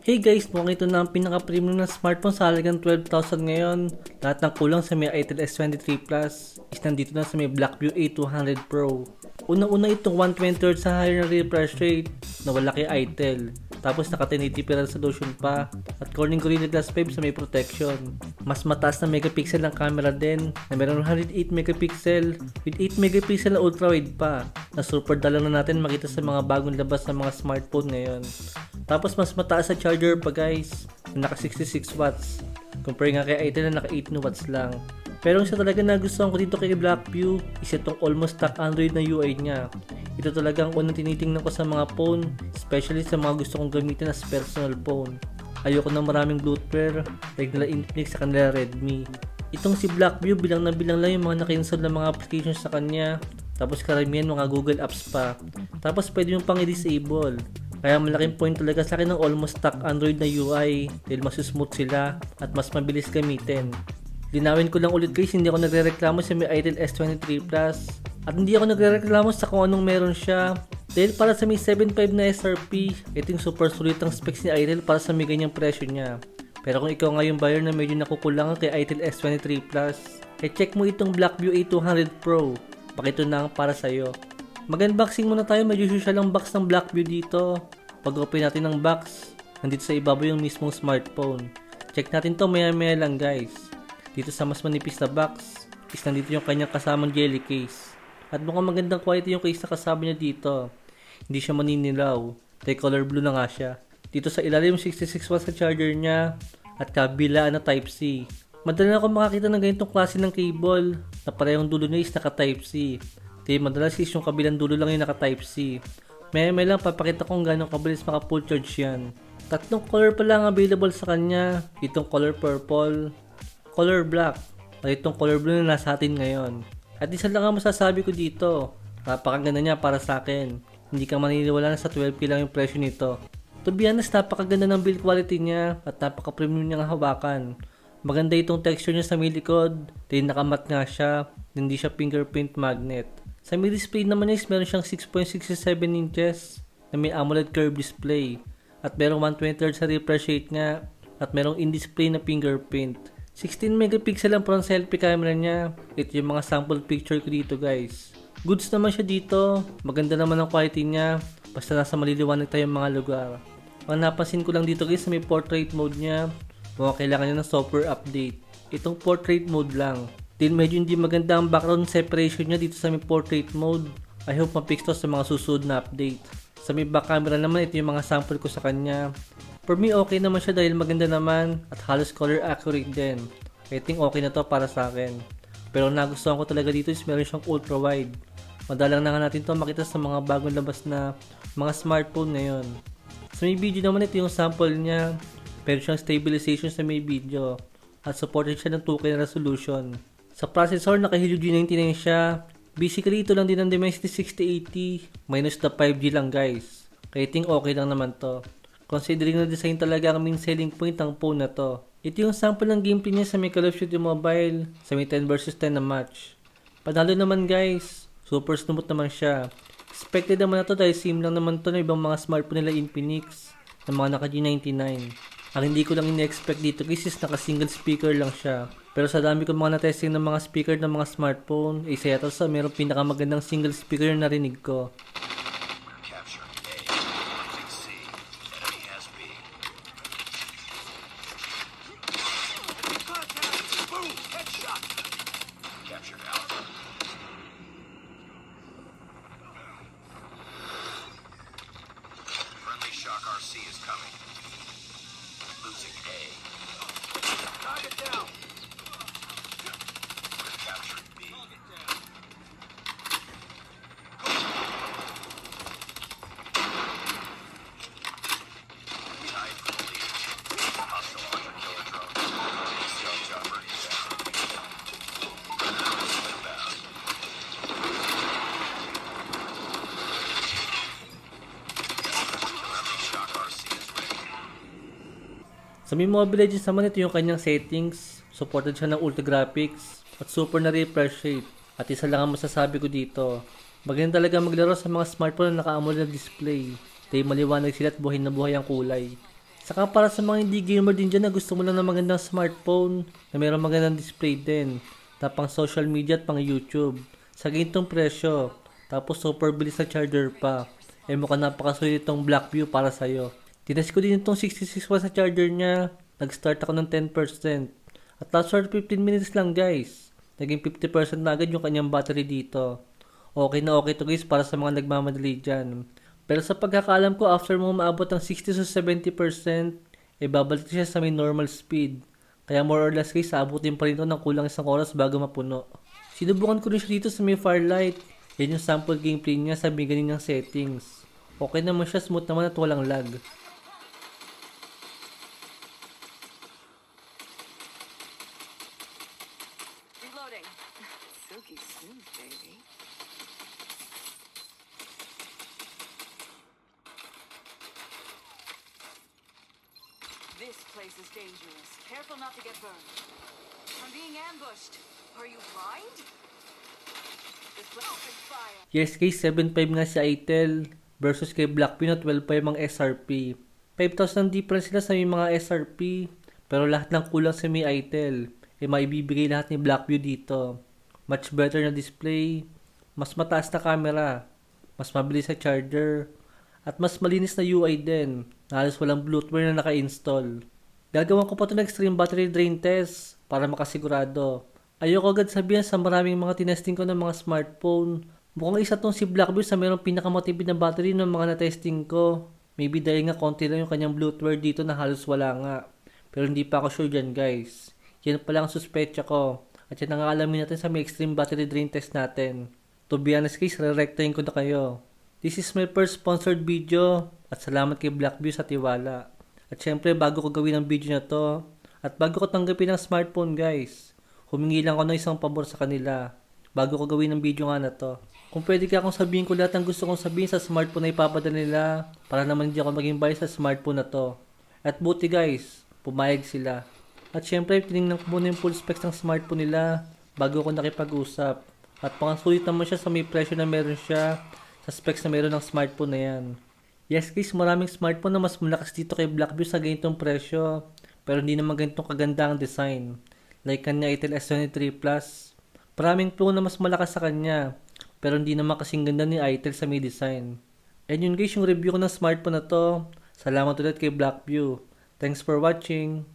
Hey guys, mukhang ito na ang pinaka-premium na smartphone sa halagang 12,000 ngayon. Lahat ng kulang sa may Itel S23 Plus is nandito na sa may Blackview A200 Pro. Una-una itong 120Hz sa higher refresh rate na wala kay Itel. Tapos naka 1080p resolution pa at Corning Gorilla Glass 5 sa may protection. Mas mataas na megapixel ang camera din na meron 108 megapixel with 8 megapixel na ultra wide pa na super dalang na natin makita sa mga bagong labas ng mga smartphone ngayon. Tapos mas mataas sa charger pa guys na naka 66 watts compare nga kay Itel na naka 18 watts lang. Pero isa talaga na gustuhan ko dito kay Blackview is itong almost stock Android na UI niya. Ito talaga ang unang tinitingnan ko sa mga phone, especially sa mga gusto kong gamitin as personal phone. Ayoko ng maraming bloatware, like nila Infinix sa kanila Redmi. Itong si Blackview bilang na bilang lang yung mga naka-install na mga applications sa kanya, tapos karamihan mga Google Apps pa. Tapos pwede yung pang i-disable. Kaya malaking point talaga sa akin ng almost stock Android na UI dahil mas smooth sila at mas mabilis gamitin. Linawin ko lang ulit guys, hindi ako nagre-reklamo sa may Itel S23 Plus at hindi ako nagre-reklamo sa kung anong meron siya dahil para sa may 7.5 na SRP, ito super sulit ang specs ni Itel para sa may ganyang presyo niya. Pero kung ikaw nga yung buyer na medyo nakukulangan kay Itel S23 Plus, eh check mo itong Blackview A200 Pro. Pakito na ang para sa'yo. Mag-unboxing muna tayo, medyo social ang box ng Blackview dito. Pag open natin ng box, nandito sa ibabaw yung mismong smartphone. Check natin to maya maya lang guys. Dito sa mas manipis na box, is nandito yung kanyang kasamang jelly case. At mukhang magandang quality yung case na kasama niya dito. Hindi siya maninilaw. Dahil color blue na nga siya. Dito sa ilalim 66 watts sa charger niya at kabila na Type-C. Madali ako makakita ng ganitong klase ng cable na parehong dulo niya is naka Type-C. Dahil madalas is yung kabilang dulo lang yung naka Type-C. May may lang papakita kung gano'ng kabilis maka full charge yan. Tatlong color pa lang available sa kanya. Itong color purple, color black, at itong color blue na nasa atin ngayon. At isa lang ang masasabi ko dito. Napakaganda niya para sa akin. Hindi ka maniniwala na sa 12k lang yung presyo nito. To be honest, napakaganda ng build quality niya at napaka-premium niyang hawakan. Maganda itong texture niya sa may likod, din nakamat nga siya, hindi siya fingerprint magnet. Sa may display naman niya is meron siyang 6.67 inches na may AMOLED curved display at merong 120Hz sa refresh rate nga at merong in-display na fingerprint. 16 megapixel ang front selfie camera niya. Ito yung mga sample picture ko dito guys. Goods naman siya dito. Maganda naman ang quality niya. Basta nasa maliliwanag tayong mga lugar. Ang napansin ko lang dito guys may portrait mode niya. Mukhang kailangan niya ng software update. Itong portrait mode lang. Din medyo hindi maganda ang background separation niya dito sa may portrait mode. I hope mapix to sa mga susunod na update. Sa may back camera naman ito yung mga sample ko sa kanya. For me okay naman siya dahil maganda naman at halos color accurate din. I think okay na to para sa akin. Pero nagustuhan ko talaga dito is meron siyang ultra wide. Madalang na nga natin to makita sa mga bagong labas na mga smartphone ngayon. Sa may video naman ito yung sample niya. Meron siyang stabilization sa may video. At supported siya ng 2K na resolution. Sa processor, naka Helio G99 siya. Basically, ito lang din ang Dimensity 6080. Minus the 5G lang guys. Think okay lang naman to. Considering na design talaga ang main selling point ng phone na to. Ito yung sample ng gameplay niya sa may Call of Duty Mobile sa may 10 vs 10 na match. Panalo naman guys. Super smooth naman siya. Expected naman na to dahil sim lang naman to ng ibang mga smartphone nila Infinix na mga naka G99. Ang hindi ko lang in-expect dito guys is naka single speaker lang siya. Pero sa dami ko mga na-testing ng mga speaker ng mga smartphone, yata sa mayroong pinakamagandang single speaker na narinig ko. Shock RC is coming. Lock it down. Sa may Mobile Legends naman ito yung kanyang settings. Supported siya ng ultra graphics at super na refresh rate. At isa lang ang masasabi ko dito. Maganda talaga maglaro sa mga smartphone na naka-AMOLED na display. Dahil maliwanag sila at buhay na buhay ang kulay. Saka para sa mga hindi gamer din dyan na gusto mo lang ng magandang smartphone na mayroong magandang display din, na pang social media at pang YouTube. Sa ganitong presyo, tapos super bilis na charger pa. Eh mukhang napakasulit itong Blackview para sa'yo. Tinest ko din itong 66 watts sa charger niya. Nag-start ako ng 10%. At last for 15 minutes lang guys. Naging 50% na agad yung kanyang battery dito. Okay na okay to guys para sa mga nagmamadali dyan. Pero sa pagkakaalam ko, after mo maabot ng 60 to 70%, eh babalik siya sa may normal speed. Kaya more or less guys, abutin pa rin ito ng kulang isang oras bago mapuno. Sinubukan ko rin siya dito sa may Firelight. Yan yung sample gameplay niya sa may ganyan settings. Okay naman siya, smooth naman at walang lag. Reloading. Silky smooth, baby. This place is dangerous. Careful not to get burned. I'm being ambushed. Are you blind? Yes guys, 7.5 nga si Itel versus kay Blackpin na 12.5 ang SRP. 5,000 difference sila sa may mga SRP pero lahat ng kulang sa may Itel eh maibibigay lahat ni Blackview dito. Much better na display, mas mataas na camera, mas mabilis sa charger, at mas malinis na UI din na halos walang bloatware na naka-install. Gagawa ko pa ito ng extreme battery drain test para makasigurado. Ayoko agad sabihin sa maraming mga tinesting ko ng mga smartphone. Mukhang isa tong si Blackbeard sa mayroong pinakamatibid na battery ng mga na-testing ko. Maybe dahil nga konti lang yung kanyang bloatware dito na halos wala nga. Pero hindi pa ako sure dyan guys. Yan pa lang ang suspecha ko. At yan ang alamin natin sa may extreme battery drain test natin. To be honest guys, re-rectayin ko na kayo. This is my first sponsored video at salamat kay Blackview sa tiwala. At syempre bago ko gawin ang video na to at bago ko tanggapin ang smartphone guys, humingi lang ako ng isang pabor sa kanila bago ko gawin ang video nga na to. Kung pwede ka akong sabihin ko lahat ng gusto kong sabihin sa smartphone na ipapadala nila para naman hindi ako maging bias sa smartphone na to. At buti guys, pumayag sila. At syempre, tinignan ko muna yung full specs ng smartphone nila bago ko nakipag-usap. At pangasulit naman siya sa may presyo na meron siya sa specs na meron ng smartphone na yan. Yes guys, maraming smartphone na mas malakas dito kay Blackview sa ganitong presyo. Pero hindi naman ganitong kaganda ang design. Like kanya Itel S23 Plus. Maraming phone na mas malakas sa kanya. Pero hindi naman kasing ganda ni Itel sa may design. And yun guys, yung review ko ng smartphone na to. Salamat ulit kay Blackview. Thanks for watching.